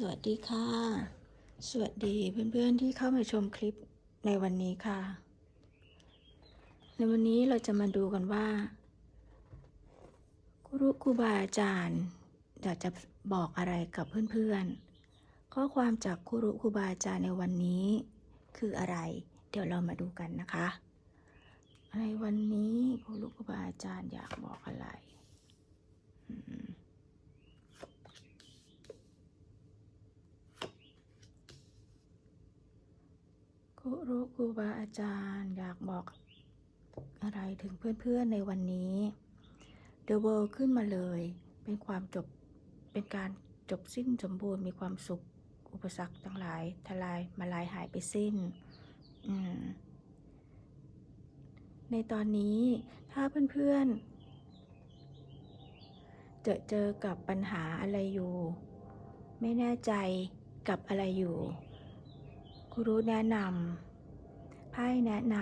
สวัสดีค่ะ สวัสดีเพื่อนๆที่เข้ามาชมคลิปในวันนี้ค่ะ ในวันนี้เราจะมาดูกันว่าครูครูบาอาจารย์อยากจะบอกอะไรกับเพื่อนๆ ข้อความจากครูครูบาอาจารย์ในวันนี้ คืออะไร เดี๋ยวเรามาดูกันนะคะ ในวันนี้ครูครูบาอาจารย์อยากบอกอะไร อืม ค รู้ครูบาอาจารย์อยากบอกอะไรถึงเพื่อนๆในวันนี้ The World ขึ้นมาเลย เป็นความจบ เป็นการจบสิ้นสมบูรณ์มีความสุข อุปสรรคทั้งหลายทลายมาลายหายไปสิ้นอืมในตอนนี้ถ้าเพื่อนๆ เจอเจอกับปัญหาอะไรอยู่ ไม่แน่ใจกับอะไรอยู่ครูรู้แนะนำ ไพ่แนะน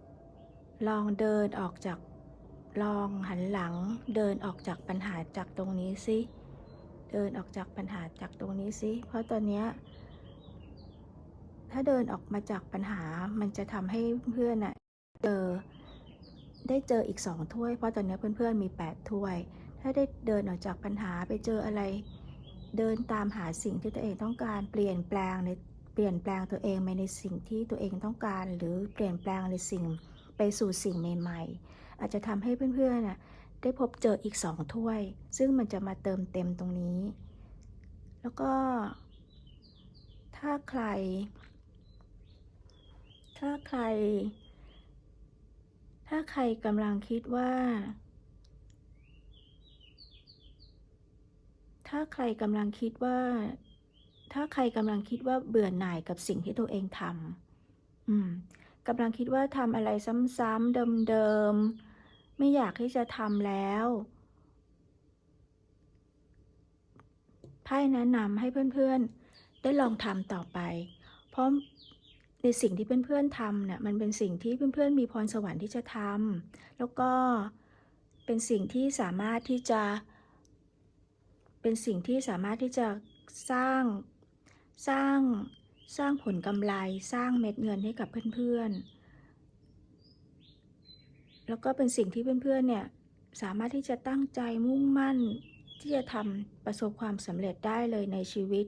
ำลองเดินออกจากลองหันหลังเดินออกจากปัญหาจากตรงนี้สิเดินออกจากปัญหาจากตรงนี้สิเพราะตอนนี้ถ้าเดินออกมาจากปัญหามันจะทำให้เพื่อนอะเจอได้เจออีกสองถ้วย เพราะตอนนี้เพื่อนๆมีแปดถ้วย ถ้าได้เดินออกจากปัญหาไปเจออะไร เดินตามหาสิ่งที่ตัวเองต้องการเปลี่ยนแปลงใน เปลี่ยนแปลงตัวเองไปในสิ่งที่ตัวเองต้องการ หรือเปลี่ยนแปลงในสิ่งไปสู่สิ่งใหม่ ๆ อาจจะทำให้เพื่อนๆนะได้พบเจออีกสองถ้วย ซึ่งมันจะมาเติมเต็มตรงนี้ แล้วก็ ถ้าใคร ถ้าใคร ถ้าใครกำลังคิดว่า ถ้าใครกำลังคิดว่า ถ้าใครกำลังคิดว่าเบื่อหน่ายกับสิ่งที่ตัวเองทำอืมกำลังคิดว่าทำอะไรซ้ำๆเดิมๆ ไม่อยากที่จะทำแล้วไพ่แนะนำให้เพื่อนๆ ได้ลองทำต่อไป เพราะในสิ่งที่เพื่อนๆทำเนี่ยมันเป็นสิ่งที่เพื่อนๆ มีพรสวรรค์ที่จะทำแล้วก็เป็นสิ่งที่สามารถที่จะ เป็นสิ่งที่สามารถที่จะสร้าง สร้างสร้างผลกำไรสร้างเม็ดเงินให้กับเพื่อนๆ แล้วก็เป็นสิ่งที่เพื่อนๆเนี่ยสามารถที่จะตั้งใจมุ่งมั่นที่จะทำประสบความสำเร็จได้เลยในชีวิต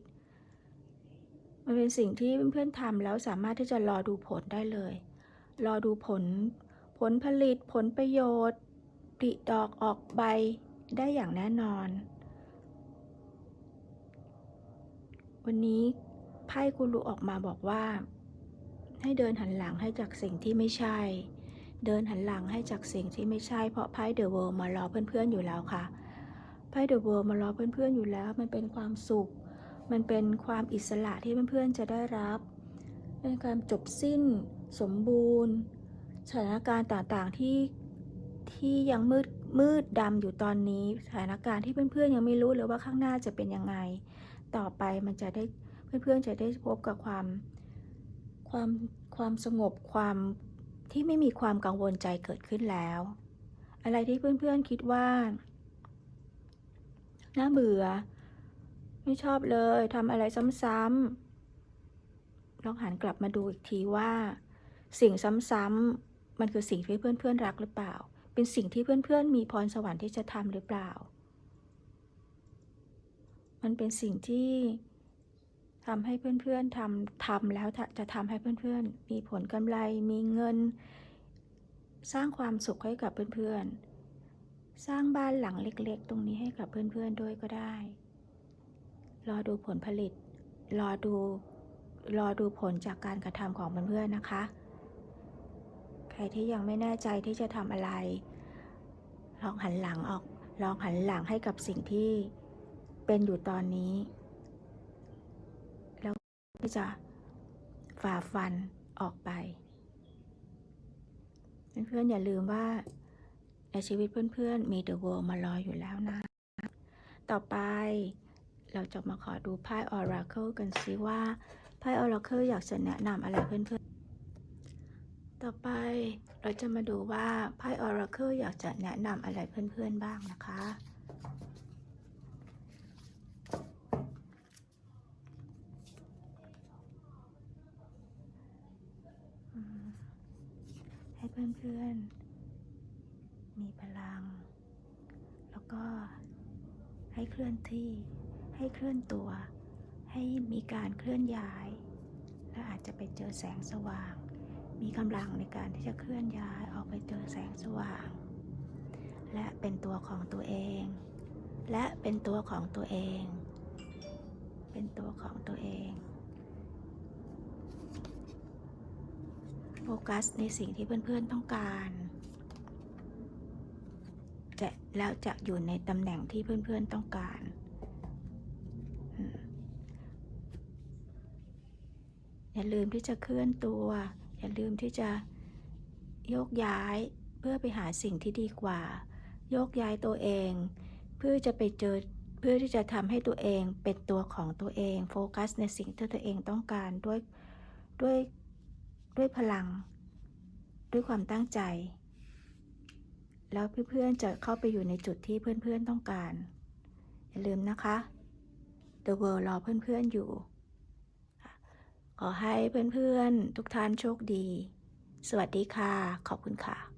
มันเป็นสิ่งที่เพื่อนๆทำแล้วสามารถที่จะรอดูผลได้เลย รอดูผล ผลผลิตผลประโยชน์ผลิดอกออกใบได้อย่างแน่นอน วันนี้ไพ่กูรูออกมาบอกว่า ให้เดินหันหลังให้จากสิ่งที่ไม่ใช่ เดินหันหลังให้จากสิ่งที่ไม่ใช่ เพราะไพ่เดอะเวิลด์มารอเพื่อนๆอยู่แล้วค่ะไพ่เดอะเวิลด์มารอเพื่อนๆอยู่แล้ว มันเป็นความสุข มันเป็นความอิสระที่เพื่อนๆจะได้รับ เป็นการจบสิ้น สมบูรณ์ สถานการณ์ต่างๆที่ที่ยังมืดมืดดำอยู่ตอนนี้ สถานการณ์ที่เพื่อนๆยังไม่รู้เลยว่าข้างหน้าจะเป็นยังไง ต่อไปมันจะได้เพื่อนๆจะได้พบกับความความความสงบความที่ไม่มีความกังวลใจเกิดขึ้นแล้ว อะไรที่เพื่อนๆคิดว่าน่าเบื่อ ไม่ชอบเลยทำอะไรซ้ำๆลองหันกลับมาดูอีกทีว่า สิ่งซ้ำๆมันคือสิ่งที่เพื่อนๆรักหรือเปล่า เป็นสิ่งที่เพื่อนๆมีพรสวรรค์ที่จะทำหรือเปล่า มันเป็นสิ่งที่ทำให้เพื่อนๆทำทำแล้วจะทำให้เพื่อนๆ มีผลกำไรมีเงิน สร้างความสุขให้กับเพื่อนๆ สร้างบ้านหลังเล็กๆ ตรงนี้ให้กับเพื่อนๆด้วยก็ได้ รอดูผลผลิต รอดูรอดูผลจากการกระทำของเพื่อนๆนะคะ ใครที่ยังไม่แน่ใจที่จะทำอะไร ลองหันหลังออก ลองหันหลังให้กับสิ่งที่ เป็นอยู่ตอนนี้ แล้วที่จะฝ่าฟันออกไป เพื่อนๆอย่าลืมว่าในชีวิตเพื่อนๆ มีเดอะ o วมารออยู่แล้วนะ ต่อไปเราจะมาขอดูไพ่ Oracle กันซิว่าไพ่ Oracle อยากจะแนะนำอะไรเพื่อนๆ ต่อไปเราจะมาดูว่าไพ่ Oracle อยากจะแนะนำอะไรเพื่อนๆบ้างนะคะ เพื่อนๆ มีพลัง แล้วก็ให้เคลื่อนที่ ให้เคลื่อนตัว ให้มีการเคลื่อนย้าย และอาจจะไปเจอแสงสว่าง มีกำลังในการที่จะเคลื่อนย้ายออกไปเจอแสงสว่าง และเป็นตัวของตัวเอง และเป็นตัวของตัวเอง เป็นตัวของตัวเอง โฟกัสในสิ่งที่เพื่อนๆต้องการจะแล้วจะอยู่ในตำแหน่งที่เพื่อนๆต้องการ อย่าลืมที่จะเคลื่อนตัว อย่าลืมที่จะโยกย้ายเพื่อไปหาสิ่งที่ดีกว่า โยกย้ายตัวเอง เพื่อจะไปเจอเพื่อที่จะทำให้ตัวเองเป็นตัวของตัวเอง โฟกัสในสิ่งที่ตัวเองต้องการด้วยด้วย ด้วยพลัง ด้วยความตั้งใจ แล้วเพื่อนๆจะเข้าไปอยู่ในจุดที่เพื่อนๆต้องการ อย่าลืมนะคะ The World รอเพื่อนๆอยู่ ขอให้เพื่อนๆทุกท่านโชคดี สวัสดีค่ะ ขอบคุณค่ะ